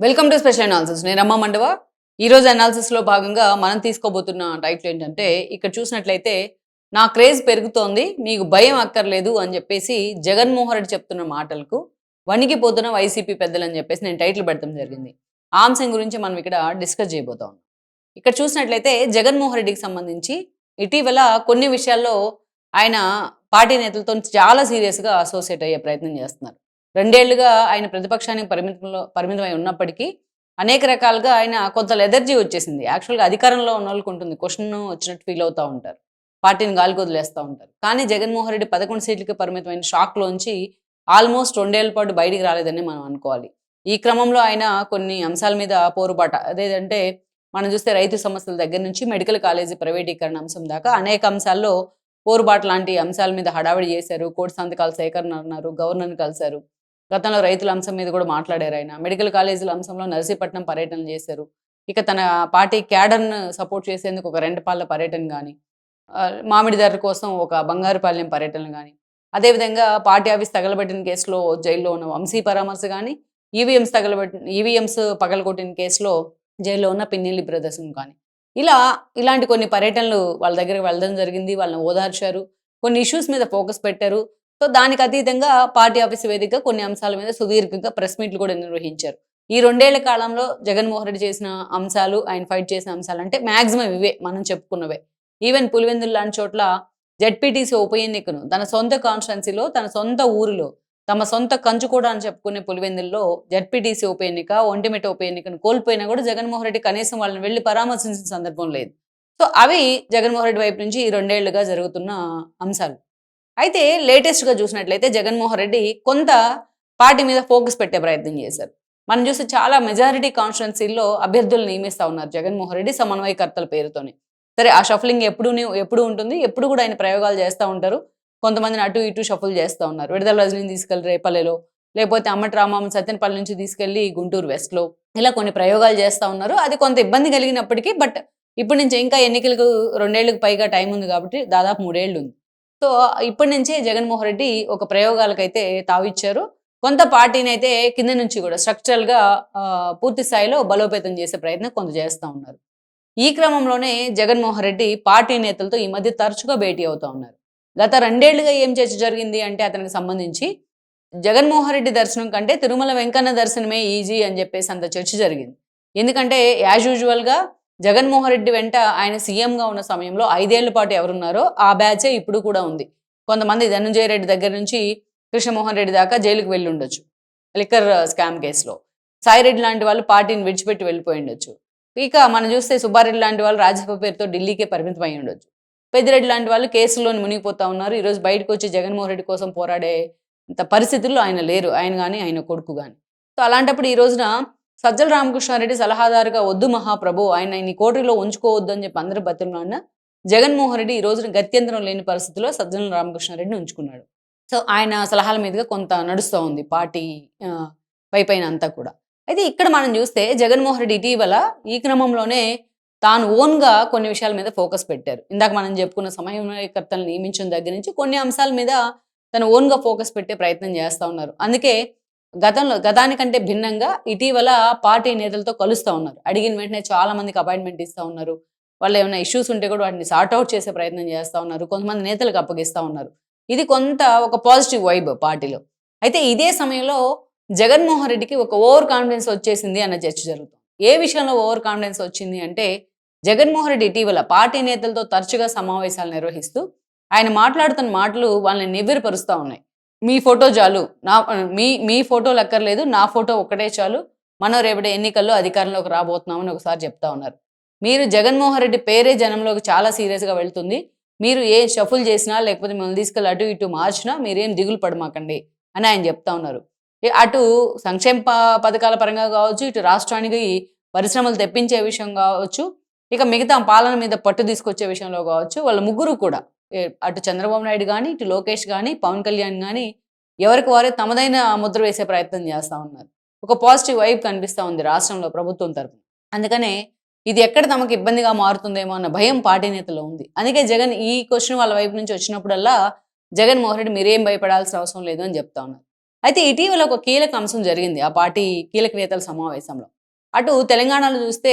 Welcome to special analysis నేను రమ్మ మండవ. ఈ రోజు లో భాగంగా మనం తీసుకోబోతున్న టైటిల్ ఏంటంటే ఇక్కడ చూసినట్లయితే నా క్రేజ్ పెరుగుతోంది మీకు భయం అక్కర్లేదు అని చెప్పేసి జగన్మోహన్ రెడ్డి చెప్తున్న మాటలకు వణికిపోతున్న వైసీపీ పెద్దలు అని చెప్పేసి నేను టైటిల్ పెడతాం జరిగింది. ఆ అంశం గురించి మనం ఇక్కడ డిస్కస్ చేయబోతాం. ఇక్కడ చూసినట్లయితే జగన్మోహన్ రెడ్డికి సంబంధించి ఇటీవల కొన్ని విషయాల్లో ఆయన పార్టీ నేతలతో చాలా సీరియస్గా అసోసియేట్ అయ్యే ప్రయత్నం చేస్తున్నారు. రెండేళ్ళుగా ఆయన ప్రతిపక్షానికి పరిమితంలో పరిమితమై ఉన్నప్పటికీ అనేక రకాలుగా ఆయన కొంత ఎదర్జీ వచ్చేసింది. యాక్చువల్గా అధికారంలో ఉన్న వాళ్ళకి ఉంటుంది. క్వశ్చన్ వచ్చినట్టు ఫీల్ అవుతూ ఉంటారు. పార్టీని గాలికి వదిలేస్తూ ఉంటారు. కానీ జగన్మోహన్ రెడ్డి పదకొండు సీట్లకి పరిమితమైన షాక్లోంచి ఆల్మోస్ట్ రెండేళ్ళ పాటు బయటికి రాలేదని మనం అనుకోవాలి. ఈ క్రమంలో ఆయన కొన్ని అంశాల మీద పోరుబాట అదేంటంటే మనం చూస్తే రైతు సమస్యల దగ్గర నుంచి మెడికల్ కాలేజీ ప్రైవేటీకరణ అంశం దాకా అనేక అంశాల్లో పోరుబాటు లాంటి అంశాల మీద హడావిడి చేశారు. కోటి సంతకాల సేకరణ అన్నారు గవర్నర్ని కలిశారు. గతంలో రైతుల అంశం మీద కూడా మాట్లాడారు ఆయన. మెడికల్ కాలేజీల అంశంలో నర్సీపట్నం పర్యటన చేశారు. ఇక తన పార్టీ క్యాడర్ను సపోర్ట్ చేసేందుకు ఒక రెండపాళ్ళ పర్యటన కానీ మామిడి మామిడిదారు కోసం ఒక బంగారుపాలెం పర్యటన కానీ అదేవిధంగా పార్టీ ఆఫీస్ తగలబెట్టిన కేసులో జైల్లో ఉన్న వంశీ పరామర్శ కానీ ఈవీఎంస్ తగలబెట్టిన ఈవీఎంస్ పగలగొట్టిన కేసులో జైల్లో ఉన్న పిన్నెల్లి ప్రదర్శన కానీ ఇలా ఇలాంటి కొన్ని పర్యటనలు వాళ్ళ దగ్గరికి వెళ్ళడం జరిగింది. వాళ్ళని ఓదార్చారు. కొన్ని ఇష్యూస్ మీద ఫోకస్ పెట్టారు. సో దానికి అతీతంగా పార్టీ ఆఫీస్ వేదికగా కొన్ని అంశాల మీద సుదీర్ఘంగా ప్రెస్ మీట్లు కూడా నిర్వహించారు. ఈ రెండేళ్ళ కాలంలో జగన్మోహన్ రెడ్డి చేసిన అంశాలు ఆయన ఫైట్ చేసిన అంశాలు అంటే మాక్సిమం ఇవే మనం చెప్పుకున్నవే. ఈవెన్ పులివెందులు లాంటి చోట్ల జడ్పీటీసీ ఉప ఎన్నికను తన సొంత కాన్స్టిట్యున్సీలో తన సొంత ఊరిలో తమ సొంత కంచు కూడా అని చెప్పుకునే పులివెందుల్లో జడ్పీటీసీ ఉప ఎన్నిక ఒంటిమిట ఉప ఎన్నికను కోల్పోయినా కూడా జగన్మోహన్ రెడ్డి కనీసం వాళ్ళని వెళ్ళి పరామర్శించిన సందర్భం లేదు. సో అవి జగన్మోహన్ రెడ్డి వైపు నుంచి ఈ రెండేళ్ళుగా జరుగుతున్న అంశాలు. అయితే లేటెస్ట్గా చూసినట్లయితే జగన్మోహన్ రెడ్డి కొంత పార్టీ మీద ఫోకస్ పెట్టే ప్రయత్నం చేశారు. మనం చూస్తే చాలా మెజారిటీ కాన్స్టిట్యున్సీల్లో అభ్యర్థులు నియమిస్తూ ఉన్నారు జగన్మోహన్ రెడ్డి సమన్వయకర్తల పేరుతోనే. సరే ఆ షఫలింగ్ ఎప్పుడు ఎప్పుడు ఉంటుంది? ఎప్పుడు కూడా ఆయన ప్రయోగాలు చేస్తూ ఉంటారు. కొంతమందిని అటు ఇటు షఫుల్ చేస్తూ ఉన్నారు. విడుదల రజనీని తీసుకెళ్ళి రేపల్లెలో లేకపోతే అమ్మటి రామమ్మ సత్యనపల్లి నుంచి తీసుకెళ్ళి గుంటూరు వెస్ట్లో ఇలా కొన్ని ప్రయోగాలు చేస్తూ ఉన్నారు. అది కొంత ఇబ్బంది కలిగినప్పటికీ బట్ ఇప్పటి నుంచి ఇంకా ఎన్నికలకు రెండేళ్ళకు పైగా టైం ఉంది కాబట్టి దాదాపు మూడేళ్ళు ఉంది. సో ఇప్పటి నుంచే జగన్మోహన్ రెడ్డి ఒక ప్రయోగాలకైతే తావిచ్చారు. కొంత పార్టీని అయితే కింద నుంచి కూడా స్ట్రక్చరల్గా పూర్తి స్థాయిలో బలోపేతం చేసే ప్రయత్నం కొంత చేస్తూ ఉన్నారు. ఈ క్రమంలోనే జగన్మోహన్ రెడ్డి పార్టీ నేతలతో ఈ మధ్య తరచుగా భేటీ అవుతూ ఉన్నారు. గత రెండేళ్ళుగా ఏం చర్చ జరిగింది అంటే అతనికి సంబంధించి జగన్మోహన్ రెడ్డి దర్శనం కంటే తిరుమల వెంకన్న దర్శనమే ఈజీ అని చెప్పేసి అంత చర్చ జరిగింది. ఎందుకంటే యాజ్ యూజువల్గా జగన్మోహన్ రెడ్డి వెంట ఆయన సీఎంగా ఉన్న సమయంలో ఐదేళ్ళ పాటు ఎవరున్నారో ఆ బ్యాచే ఇప్పుడు కూడా ఉంది. కొంతమంది ధనంజయ రెడ్డి దగ్గర నుంచి కృష్ణమోహన్ రెడ్డి దాకా జైలుకు వెళ్ళి ఉండొచ్చు. లిక్కర్ uh, స్కామ్ కేసులో. సాయిరెడ్డి లాంటి వాళ్ళు పార్టీని విడిచిపెట్టి వెళ్ళిపోయి ఉండొచ్చు. ఇక మనం చూస్తే సుబ్బారెడ్డి లాంటి వాళ్ళు రాజ్యసభ పేరుతో ఢిల్లీకే పరిమితం అయి ఉండొచ్చు. పెద్దిరెడ్డి లాంటి వాళ్ళు కేసుల్లోని మునిగిపోతా ఉన్నారు. ఈరోజు బయటకు వచ్చి జగన్మోహన్ రెడ్డి కోసం పోరాడే పరిస్థితుల్లో ఆయన లేరు. ఆయన కానీ ఆయన కొడుకు కానీ సో అలాంటప్పుడు ఈ రోజున సజ్జల రామకృష్ణారెడ్డి సలహాదారుగా వద్దు మహాప్రభు ఆయన ఈ కోటరిలో ఉంచుకోవద్దు అని చెప్పి అందరూ బతున్నా జగన్మోహన్ రెడ్డి ఈ రోజున గత్యంతరం లేని పరిస్థితిలో సజ్జల రామకృష్ణారెడ్డిని ఉంచుకున్నాడు. సో ఆయన సలహాల మీదుగా కొంత నడుస్తూ ఉంది పార్టీ పై పైన అంతా కూడా. అయితే ఇక్కడ మనం చూస్తే జగన్మోహన్ రెడ్డి ఇటీవల ఈ క్రమంలోనే తాను ఓన్గా కొన్ని విషయాల మీద ఫోకస్ పెట్టారు. ఇందాక మనం చెప్పుకున్న సమన్వయకర్తలను నియమించిన దగ్గర నుంచి కొన్ని అంశాల మీద తను ఓన్గా ఫోకస్ పెట్టే ప్రయత్నం చేస్తూ ఉన్నారు. అందుకే గతంలో గతానికంటే భిన్నంగా ఇటీవల పార్టీ నేతలతో కలుస్తూ ఉన్నారు. అడిగిన వెంటనే చాలా మందికి అపాయింట్మెంట్ ఇస్తూ ఉన్నారు. వాళ్ళు ఏమైనా ఇష్యూస్ ఉంటే కూడా వాటిని సార్ట్అవుట్ చేసే ప్రయత్నం చేస్తూ ఉన్నారు. కొంతమంది నేతలకు అప్పగిస్తూ ఉన్నారు. ఇది కొంత ఒక పాజిటివ్ వైబ్ పార్టీలో. అయితే ఇదే సమయంలో జగన్మోహన్ రెడ్డికి ఒక ఓవర్ కాన్ఫిడెన్స్ వచ్చేసింది అన్న చర్చ జరుగుతుంది. ఏ విషయంలో ఓవర్ కాన్ఫిడెన్స్ వచ్చింది అంటే జగన్మోహన్ రెడ్డి ఇటీవల పార్టీ నేతలతో తరచుగా సమావేశాలు నిర్వహిస్తూ ఆయన మాట్లాడుతున్న మాటలు వాళ్ళని నివ్వెరపరుస్తూ ఉన్నాయి. మీ ఫోటో చాలు నా మీ మీ ఫోటోలు అక్కర్లేదు నా ఫోటో ఒక్కటే చాలు. మనం రేపటి ఎన్నికల్లో అధికారంలోకి రాబోతున్నామని ఒకసారి చెప్తా ఉన్నారు. మీరు జగన్మోహన్ రెడ్డి పేరే జనంలోకి చాలా సీరియస్గా వెళ్తుంది. మీరు ఏ షఫుల్ చేసినా లేకపోతే మిమ్మల్ని తీసుకెళ్ళి అటు ఇటు మార్చినా మీరేం దిగులు పడమాకండి అని ఆయన చెప్తా ఉన్నారు. అటు సంక్షేమ పథకాల పరంగా కావచ్చు ఇటు రాష్ట్రానికి పరిశ్రమలు తెప్పించే విషయం కావచ్చు ఇక మిగతా పాలన మీద పట్టు తీసుకొచ్చే విషయంలో కావచ్చు వాళ్ళ ముగ్గురు కూడా అటు చంద్రబాబు నాయుడు కానీ ఇటు లోకేష్ కానీ పవన్ కళ్యాణ్ కానీ ఎవరికి వారే తమదైన ముద్ర వేసే ప్రయత్నం చేస్తూ ఉన్నారు. ఒక పాజిటివ్ వైబ్ కనిపిస్తూ ఉంది రాష్ట్రంలో ప్రభుత్వం తరఫున అందుకనే ఇది ఎక్కడ తమకు ఇబ్బందిగా మారుతుందేమో అన్న భయం పార్టీ నేతలో ఉంది. అందుకే జగన్ ఈ క్వశ్చన్ వాళ్ళ వైపు నుంచి వచ్చినప్పుడల్లా జగన్మోహన్ రెడ్డి మీరేం భయపడాల్సిన అవసరం లేదు అని చెప్తా ఉన్నారు. అయితే ఇటీవల ఒక కీలక అంశం జరిగింది ఆ పార్టీ కీలక నేతల సమావేశంలో. అటు తెలంగాణలో చూస్తే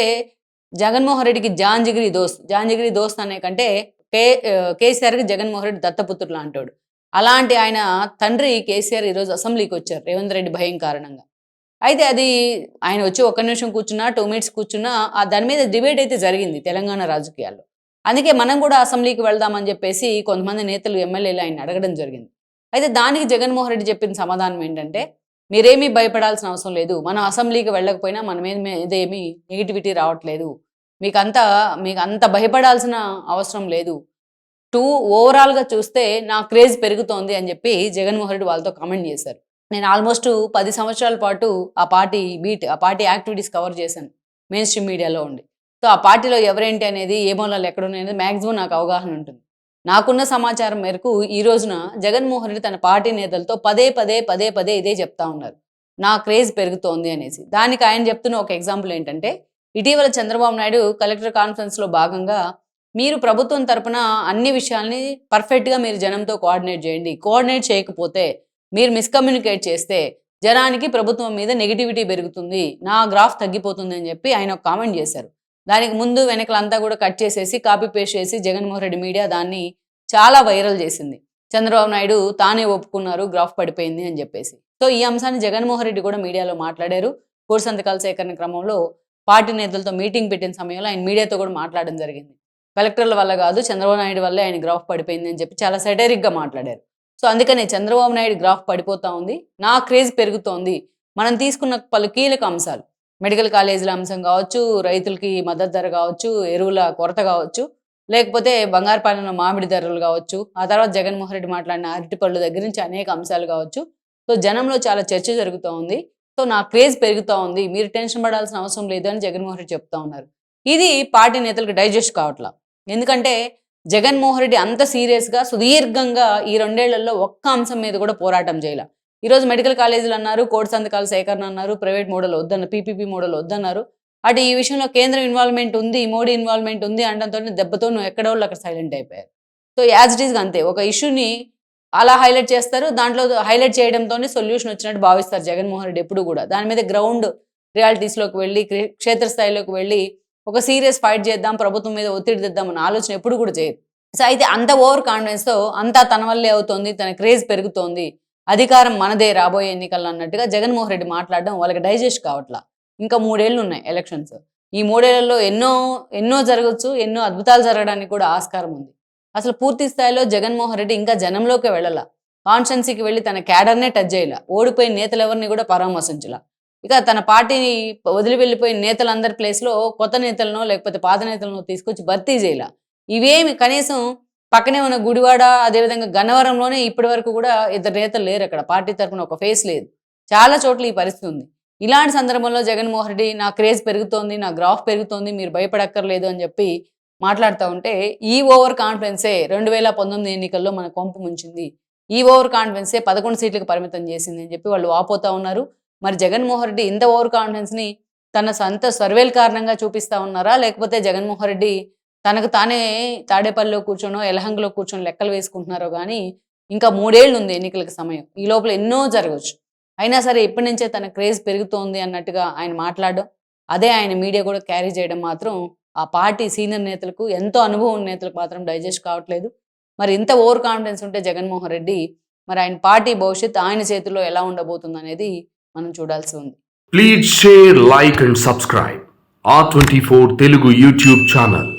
జగన్మోహన్ రెడ్డికి జాంజిగిరి దోస్త్ జాంజిగిరి దోస్త్ అనే కంటే కే కేసీఆర్ కేసీఆర్కి జగన్మోహన్ రెడ్డి దత్తపుత్రులు అంటాడు అలాంటి ఆయన తండ్రి కేసీఆర్ ఈరోజు అసెంబ్లీకి వచ్చారు రేవంత్ రెడ్డి భయం కారణంగా. అయితే అది ఆయన వచ్చి ఒక్క నిమిషం కూర్చున్నా టూ మినిట్స్ కూర్చున్నా ఆ దాని మీద డిబేట్ అయితే జరిగింది తెలంగాణ రాజకీయాల్లో. అందుకే మనం కూడా అసెంబ్లీకి వెళ్దామని చెప్పేసి కొంతమంది నేతలు ఎమ్మెల్యేలు ఆయన అడగడం జరిగింది. అయితే దానికి జగన్మోహన్ రెడ్డి చెప్పిన సమాధానం ఏంటంటే మీరేమీ భయపడాల్సిన అవసరం లేదు. మనం అసెంబ్లీకి వెళ్ళకపోయినా మన మీద మీద ఏమీ నెగిటివిటీ రావట్లేదు. మీకు అంత మీకు అంత భయపడాల్సిన అవసరం లేదు. టూ ఓవరాల్గా చూస్తే నా క్రేజ్ పెరుగుతోంది అని చెప్పి జగన్మోహన్ రెడ్డి వాళ్ళతో కామెంట్ చేశారు. నేను ఆల్మోస్ట్ పది సంవత్సరాల పాటు ఆ పార్టీ బీట్ ఆ పార్టీ యాక్టివిటీస్ కవర్ చేశాను మెయిన్ స్ట్రీమ్ మీడియాలో ఉండి. సో ఆ పార్టీలో ఎవరేంటి అనేది ఏ మూలాలు ఎక్కడున్నాయి అనేది మ్యాక్సిమం నాకు అవగాహన ఉంటుంది. నాకున్న సమాచారం మేరకు ఈ రోజున జగన్మోహన్ రెడ్డి తన పార్టీ నేతలతో పదే పదే పదే పదే ఇదే చెప్తా ఉన్నారు. నా క్రేజ్ పెరుగుతోంది అనేసి. దానికి ఆయన చెప్తున్న ఒక ఎగ్జాంపుల్ ఏంటంటే ఇటీవల చంద్రబాబు నాయుడు కలెక్టర్ కాన్ఫరెన్స్లో భాగంగా మీరు ప్రభుత్వం తరపున అన్ని విషయాల్ని పర్ఫెక్ట్గా మీరు జనంతో కోఆర్డినేట్ చేయండి. కోఆర్డినేట్ చేయకపోతే మీరు మిస్కమ్యూనికేట్ చేస్తే జనానికి ప్రభుత్వం మీద నెగిటివిటీ పెరుగుతుంది. నా గ్రాఫ్ తగ్గిపోతుంది అని చెప్పి ఆయన ఒక కామెంట్ చేశారు. దానికి ముందు వెనకలంతా కూడా కట్ చేసేసి కాపీ పేస్ట్ చేసి జగన్మోహన్ రెడ్డి మీడియా దాన్ని చాలా వైరల్ చేసింది. చంద్రబాబు నాయుడు తానే ఒప్పుకున్నారు గ్రాఫ్ పడిపోయింది అని చెప్పేసి. సో ఈ అంశాన్ని జగన్మోహన్ రెడ్డి కూడా మీడియాలో మాట్లాడారు. కోడి సంతకాల సేకరణ క్రమంలో పార్టీ నేతలతో మీటింగ్ పెట్టిన సమయంలో ఆయన మీడియాతో కూడా మాట్లాడడం జరిగింది. కలెక్టర్ల వల్ల కాదు చంద్రబాబు నాయుడు వల్లే ఆయన గ్రాఫ్ పడిపోయింది అని చెప్పి చాలా సెటరిక్గా మాట్లాడారు. సో అందుకనే చంద్రబాబు నాయుడు గ్రాఫ్ పడిపోతా ఉంది నా క్రేజ్ పెరుగుతోంది. మనం తీసుకున్న పలు కీలక అంశాలు మెడికల్ కాలేజీల అంశం కావచ్చు రైతులకి మద్దతు ధర కావచ్చు ఎరువుల కొరత కావచ్చు లేకపోతే బంగారుపాలెంలో మామిడి ధరలు కావచ్చు ఆ తర్వాత జగన్మోహన్ రెడ్డి మాట్లాడిన అరటిపళ్ళు దగ్గర నుంచి అనేక అంశాలు కావచ్చు. సో జనంలో చాలా చర్చ జరుగుతూ ఉంది సో నా క్రేజ్ పెరుగుతూ ఉంది. మీరు టెన్షన్ పడాల్సిన అవసరం లేదు అని జగన్మోహన్ రెడ్డి చెప్తా ఉన్నారు. ఇది పార్టీ నేతలకు డైజెస్ట్ కావట్లా. ఎందుకంటే జగన్మోహన్ రెడ్డి అంత సీరియస్గా సుదీర్ఘంగా ఈ రెండేళ్ళలో ఒక్క అంశం మీద కూడా పోరాటం చేయాల. ఈరోజు మెడికల్ కాలేజీలు అన్నారు కోడి సంతకాల సేకరణ అన్నారు ప్రైవేట్ మోడల్ వద్దన్నారు పీపీపీ మోడల్ వద్దన్నారు. అటు ఈ విషయంలో కేంద్ర ఇన్వాల్వ్మెంట్ ఉంది మోడీ ఇన్వాల్వ్మెంట్ ఉంది అనడంతో దెబ్బతో నువ్వు ఎక్కడోళ్ళు అక్కడ సైలెంట్ అయిపోయారు. సో యాజ్ ఇట్ ఈస్గా అంతే. ఒక ఇష్యూని అలా హైలైట్ చేస్తారు. దాంట్లో హైలైట్ చేయడంతోనే సొల్యూషన్ వచ్చినట్టు భావిస్తారు జగన్మోహన్ రెడ్డి ఎప్పుడు కూడా. దాని మీద గ్రౌండ్ రియాలిటీస్లోకి వెళ్ళి క్షేత్రస్థాయిలోకి వెళ్ళి ఒక సీరియస్ ఫైట్ చేద్దాం ప్రభుత్వం మీద ఒత్తిడి తెద్దాం అన్న ఆలోచన ఎప్పుడు కూడా చేయదు సో అయితే అంత ఓవర్ కాన్ఫిడెన్స్తో అంతా తన వల్లే అవుతోంది తన క్రేజ్ పెరుగుతోంది అధికారం మనదే రాబోయే ఎన్నికల్లో అన్నట్టుగా జగన్మోహన్ రెడ్డి మాట్లాడడం వాళ్ళకి డైజెస్ట్ కావట్లా. ఇంకా మూడేళ్ళు ఉన్నాయి ఎలక్షన్స్. ఈ మూడేళ్ళలో ఎన్నో ఎన్నో జరగచ్చు ఎన్నో అద్భుతాలు జరగడానికి కూడా ఆస్కారం ఉంది. అసలు పూర్తి స్థాయిలో జగన్మోహన్ రెడ్డి ఇంకా జనంలోకి వెళ్ళాల. కాన్స్టెన్సీకి వెళ్ళి తన క్యాడర్నే టచ్ చేయాల. ఓడిపోయిన నేతలు ఎవరిని కూడా పరామర్శించాల. ఇక తన పార్టీని వదిలి వెళ్ళిపోయిన నేతలందరి ప్లేస్లో కొత్త నేతలను లేకపోతే పాత నేతలను తీసుకొచ్చి భర్తీ చేయాల. ఇవేమి కనీసం పక్కనే ఉన్న గుడివాడ అదేవిధంగా గన్నవరంలోనే ఇప్పటి వరకు కూడా ఇద్దరు నేతలు లేరు అక్కడ. పార్టీ తరపున ఒక ఫేస్ లేదు. చాలా చోట్ల ఈ పరిస్థితి ఉంది. ఇలాంటి సందర్భంలో జగన్మోహన్ రెడ్డి నా క్రేజ్ పెరుగుతోంది నా గ్రాఫ్ పెరుగుతోంది మీరు భయపడక్కర్లేదు అని చెప్పి మాట్లాడుతూ ఉంటే ఈ ఓవర్ కాన్ఫిడెన్సే రెండు వేల పంతొమ్మిది ఎన్నికల్లో మన కొంపు ముంచింది. ఈ ఓవర్ కాన్ఫిడెన్సే పదకొండు సీట్లకు పరిమితం చేసింది అని చెప్పి వాళ్ళు వాపోతా ఉన్నారు. మరి జగన్మోహన్ రెడ్డి ఇంత ఓవర్ కాన్ఫిడెన్స్ని తన సొంత సర్వేల కారణంగా చూపిస్తా ఉన్నారా? లేకపోతే జగన్మోహన్ రెడ్డి తనకు తానే తాడేపల్లిలో కూర్చొనో ఎలహంగలో కూర్చొని లెక్కలు వేసుకుంటున్నారో కానీ ఇంకా మూడేళ్ళు ఉంది ఎన్నికలకు సమయం. ఈ లోపల ఎన్నో జరగవచ్చు అయినా సరే ఇప్పటి నుంచే తన క్రేజ్ పెరుగుతోంది అన్నట్టుగా ఆయన మాట్లాడడం అదే ఆయన మీడియా కూడా క్యారీ చేయడం మాత్రం ఆ పార్టీ సీనియర్ నేతలకు ఎంతో అనుభవం నేతలకు మాత్రం డైజెస్ట్ కావట్లేదు. మరి ఇంత ఓవర్ కాన్ఫిడెన్స్ ఉంటే జగన్మోహన్ రెడ్డి మరి ఆయన పార్టీ భవిష్యత్ ఆయన చేతిలో ఎలా ఉండబోతుంది అనేది మనం చూడాల్సి ఉంది. Please share like and subscribe ఆ twenty four Telugu YouTube channel